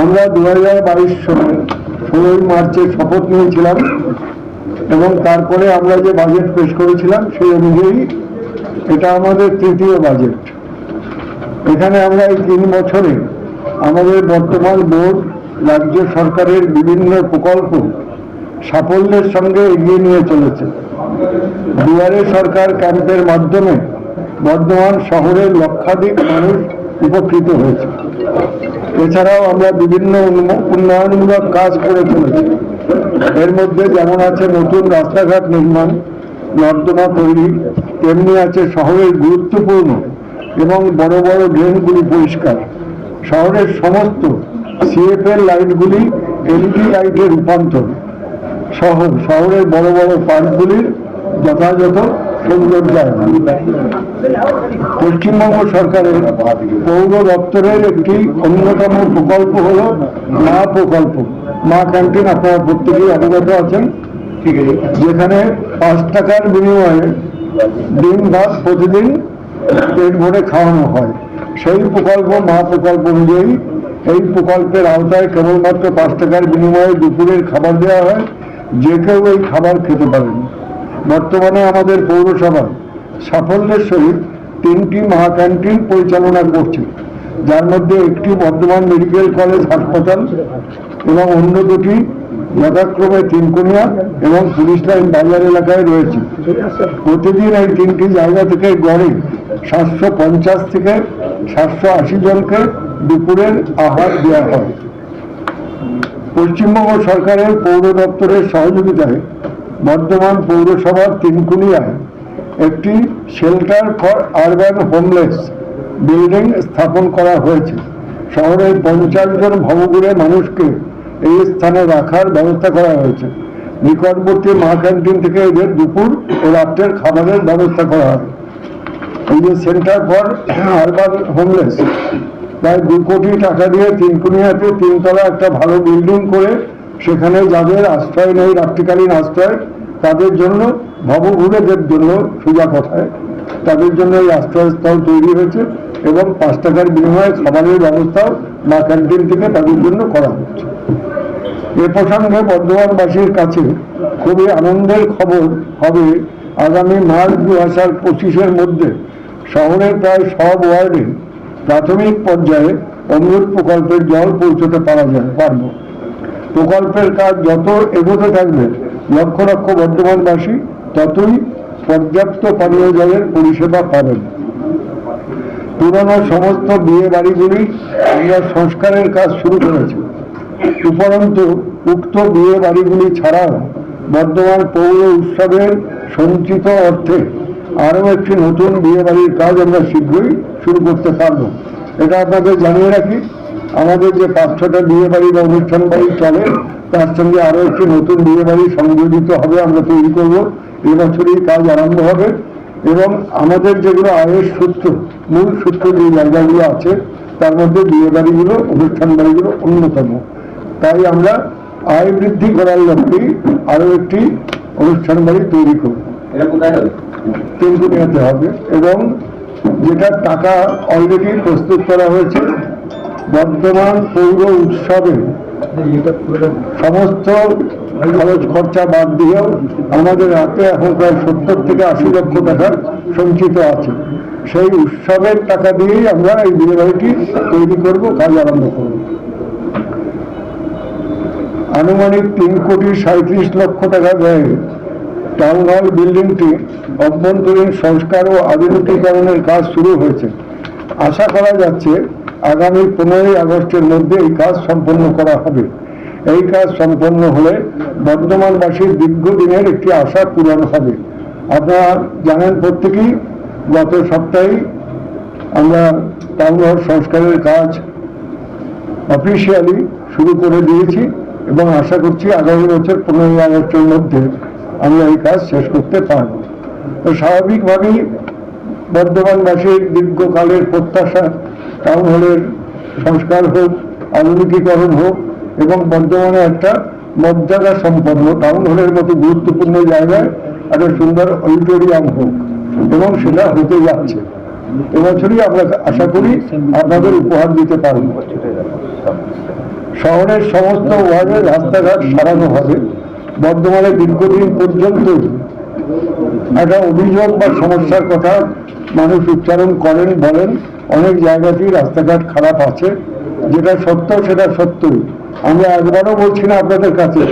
আমরা দু হাজার বাইশ সালে ষোলোই মার্চে শপথ নিয়েছিলাম এবং তারপরে আমরা যে বাজেট পেশ করেছিলাম সেই অনুযায়ী এটা আমাদের তৃতীয় বাজেট। এখানে আমরা এই তিন বছরে আমাদের বর্তমান বোর্ড, রাজ্য সরকারের বিভিন্ন প্রকল্প সাফল্যের সঙ্গে এগিয়ে নিয়ে চলেছে। দুয়ারে সরকার ক্যাম্পের মাধ্যমে বর্ধমান শহরের লক্ষাধিক মানুষ উপকৃত হয়েছে। এছাড়াও আমরা বিভিন্ন উন্নয়নমূলক কাজ করে চলেছি। এর মধ্যে যেমন আছে নতুন রাস্তাঘাট নির্মাণ, নর্দমা তৈরি, তেমনি আছে শহরের গুরুত্বপূর্ণ এবং বড় বড় ড্রেনগুলি পরিষ্কার। শহরের সমস্ত সিএফএল লাইটগুলি এলইডি লাইটে রূপান্তর। শহর শহরের বড় বড় পার্কগুলির যথাযথ সৌন্দর্যায়ন পশ্চিমবঙ্গ সরকারের পৌর দপ্তরের একটি অন্যতম প্রকল্প হল মা প্রকল্প। মা ক্যান্টিন, আপনারা প্রত্যেকেই অবগত আছেন। যেখানে পাঁচ টাকার বিনিময়ে দিন ভাত প্রতিদিন পেট ভরে খাওয়ানো হয়। সেই প্রকল্প, মা প্রকল্প অনুযায়ী এই প্রকল্পের আওতায় কেবলমাত্র পাঁচ টাকার বিনিময়ে দুপুরের খাবার দেওয়া হয়। যে কেউ এই খাবার খেতে পারেন। বর্তমানে আমাদের পৌরসভা সাফল্যের সহিত তিনটি মা ক্যান্টিন পরিচালনা করছে, যার মধ্যে একটি বর্ধমান মেডিকেল কলেজ হাসপাতাল এবং অন্য দুটি যথাক্রমে তিনকুনিয়া এবং পুলিশ লাইন বাজার এলাকায় রয়েছে। প্রতিদিন এই তিনটি জায়গা থেকে গড়ে সাতশো পঞ্চাশ থেকে সাতশো আশি জনকে দুপুরের আহার দেওয়া হয়। পশ্চিমবঙ্গ সরকারের পৌর দপ্তরের সহযোগিতায় বর্ধমান পৌরসভার তিনকুনিয়ায় একটি shelter for urban homeless building স্থাপন করা হয়েছে। শহরের পঞ্চাশ জন ভবঘুরে মানুষকে এই স্থানে রাখার ব্যবস্থা করা হয়েছে। নিকটবর্তী মা ক্যান্টিন থেকে এদের দুপুর ও রাত্রের খাবারের ব্যবস্থা করা হবে। এই যে সেন্টার ফর আরবান হোমলেস প্রায় দু কোটি টাকা দিয়ে তিনকুনিয়াতে তিনতলা একটা ভালো বিল্ডিং করে সেখানে যাদের আশ্রয় নেই, রাত্রিকালীন আশ্রয়, তাদের জন্য ভবঘুরেদের জন্য সোজা কথায় তাদের জন্য এই আশ্রয়স্থল তৈরি হয়েছে এবং পাঁচ টাকার বিনিময়ে খাবারের ব্যবস্থাও মা ক্যান্টিন থেকে তাদের জন্য করা হচ্ছে। এ প্রসঙ্গে বর্ধমানবাসীর কাছে খুবই আনন্দের খবর হবে আগামী মার্চ দু হাজার পঁচিশের মধ্যে শহরের প্রায় সব ওয়ার্ডে প্রাথমিক পর্যায়ে অমৃত প্রকল্পের জল পৌঁছতে পারা যায়, পারব। প্রকল্পের কাজ যত এগোতে থাকবে, লক্ষ লক্ষ বর্ধমানবাসী ততই পর্যাপ্ত পানীয় জলের পরিষেবা পাবেন। পুরনো সমস্ত বিয়ে বাড়িগুলি আমরা সংস্কারের কাজ শুরু করেছি। উপরন্তু, উক্ত বিয়ে বাড়িগুলি ছাড়াও বর্ধমান পৌর উৎসবের সঞ্চিত অর্থে আরও একটি নতুন বিয়ে বাড়ির কাজ আমরা শীঘ্রই শুরু করতে পারব। এটা আপনাদের জানিয়ে রাখি। আমাদের যে পাঁচ ছটা বিয়ে বাড়ি বা অনুষ্ঠান বাড়ি চলে তার সঙ্গে আরও একটি নতুন বিয়ে বাড়ি সংযোজিত হবে আমরা তৈরি করব। এবছরই কাজ আরম্ভ হবে এবং আমাদের যেগুলো আয়ের সূত্র মূল সূত্র যে জায়গাগুলো আছে তার মধ্যে বিয়ে বাড়িগুলো অনুষ্ঠান বাড়িগুলো অন্যতম। তাই আমরা আয় বৃদ্ধি করার লক্ষ্যেই আরও একটি অনুষ্ঠান বাড়ি তৈরি করব। তেলকুনিয়াতে হবে এবং যেটা টাকা অলরেডি প্রস্তুত করা হয়েছে বর্তমান পৌর উৎসবে সমস্ত খরচ খরচা বাদ দিয়েও আমাদের হাতে এখন প্রায় সত্তর থেকে আশি লক্ষ টাকা সঞ্চিত আছে। সেই উৎসবের টাকা দিয়েই আমরা এই বিয়ে বাড়িটি তৈরি করব, কাজ আরম্ভ করব। আনুমানিক তিন কোটি সাঁত্রিশ লক্ষ টাকা ব্যয়ে টাউন হল বিল্ডিংটি অভ্যন্তরীণ সংস্কার ও আধুনিকীকরণের কাজ শুরু হয়েছে। আশা করা যাচ্ছে আগামী পনেরোই আগস্টের মধ্যে এই কাজ সম্পন্ন করা হবে। এই কাজ সম্পন্ন হলে বর্ধমানবাসীর দীর্ঘদিনের একটি আশা পূরণ হবে। আপনারা জানেন প্রত্যেকেই, গত সপ্তাহেই আমরা টাউন হল সংস্কারের কাজ অফিসিয়ালি শুরু করে দিয়েছি এবং আশা করছি আগামী বছর পনেরোই আগস্টের মধ্যে আমরা এই কাজ শেষ করতে পারব। তো স্বাভাবিকভাবেই বর্ধমানবাসীর দীর্ঘকালের প্রত্যাশা টাউন হলের সংস্কার হোক, আধুনিকীকরণ হোক এবং বর্ধমানে একটা মর্যাদা সম্পন্ন টাউন হলের মতো গুরুত্বপূর্ণ জায়গায় একটা সুন্দর অডিটোরিয়াম হোক এবং সেটা হতে যাচ্ছে। এবছরই আমরা আশা করি আপনাদের উপহার দিতে পারব। শহরের সমস্ত ওয়ার্ডের রাস্তাঘাট সারানো হবে। বর্ধমানে দীর্ঘদিন পর্যন্ত একটা অভিযোগ বা সমস্যার কথা মানুষ উচ্চারণ করেন, বলেন, অনেক জায়গাতেই রাস্তাঘাট খারাপ আছে। যেটা সত্য, সেটা সত্যই আমরা একবারও বলছি না আপনাদের কাছে,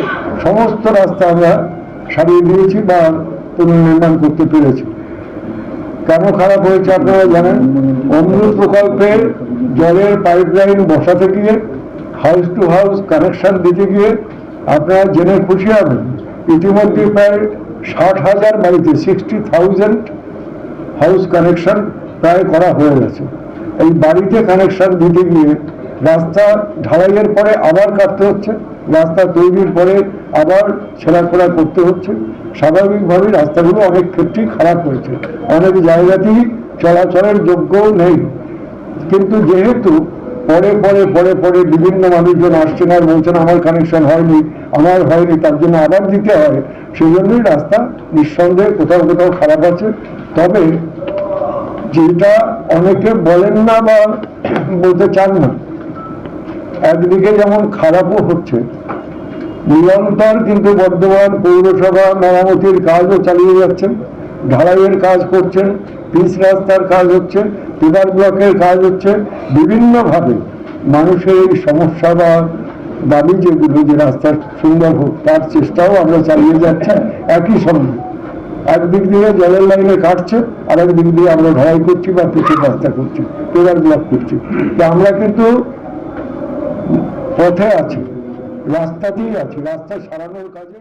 সমস্ত রাস্তা আমরা সারিয়ে দিয়েছি বা পুনর্নির্মাণ করতে পেরেছি। কেন খারাপ হয়েছে আপনারা জানেন? অমৃত প্রকল্পের জলের পাইপলাইন বসাতে গিয়ে হাউস টু হাউস কানেকশন দিতে গিয়ে আপনারা জেনে খুশি হবেন। ইতিমধ্যে প্রায় ষাট হাজার বাড়িতে সিক্সটি থাউজেন্ড হাউস কানেকশন প্রায় করা হয়ে গেছে। এই বাড়িতে কানেকশন দিতে গিয়ে রাস্তা ঢালাইয়ের পরে আবার কাটতে হচ্ছে, রাস্তা তৈরির পরে আবার ছেঁড়াখোড়া করতে হচ্ছে। স্বাভাবিকভাবেই রাস্তাগুলো অনেক ক্ষেত্রেই খারাপ হয়েছে। অনেক জায়গাতেই চলাচলের যোগ্যও নেই। কিন্তু যেহেতু পরে পরে পরে পরে বিভিন্ন মানুষজন আসছেন আর বলছেন, আমার কানেকশন হয়নি, আমার হয়নি, তার জন্য আবার দিতে হয়। সেই জন্যই রাস্তা নিঃসন্দেহে কোথাও কোথাও খারাপ আছে। তবে যেটা অনেকে বলেন না বা বলতে চান না, একদিকে যেমন খারাপও হচ্ছে, নিরন্তর কিন্তু বর্ধমান পৌরসভা মেরামতির কাজও চালিয়ে যাচ্ছেন, ঢালাইয়ের কাজ করছেন, পিচ রাস্তার কাজ হচ্ছে টিবার ব্লকের কাজ হচ্ছে, বিভিন্নভাবে মানুষের এই সমস্যা বা দাবি যেগুলো যে রাস্তা সুন্দর হোক, তার চেষ্টাও আমরা চালিয়ে যাচ্ছি একই সঙ্গে। একদিক দিয়ে জলের লাইনে কাটছে আর একদিক দিয়ে আমরা ঢালাই করছি বা পিচের রাস্তা করছি পেলার ব্লক করছি। তো আমরা কিন্তু পথে আছি, রাস্তাতেই আছি, রাস্তা সারানোর কাজে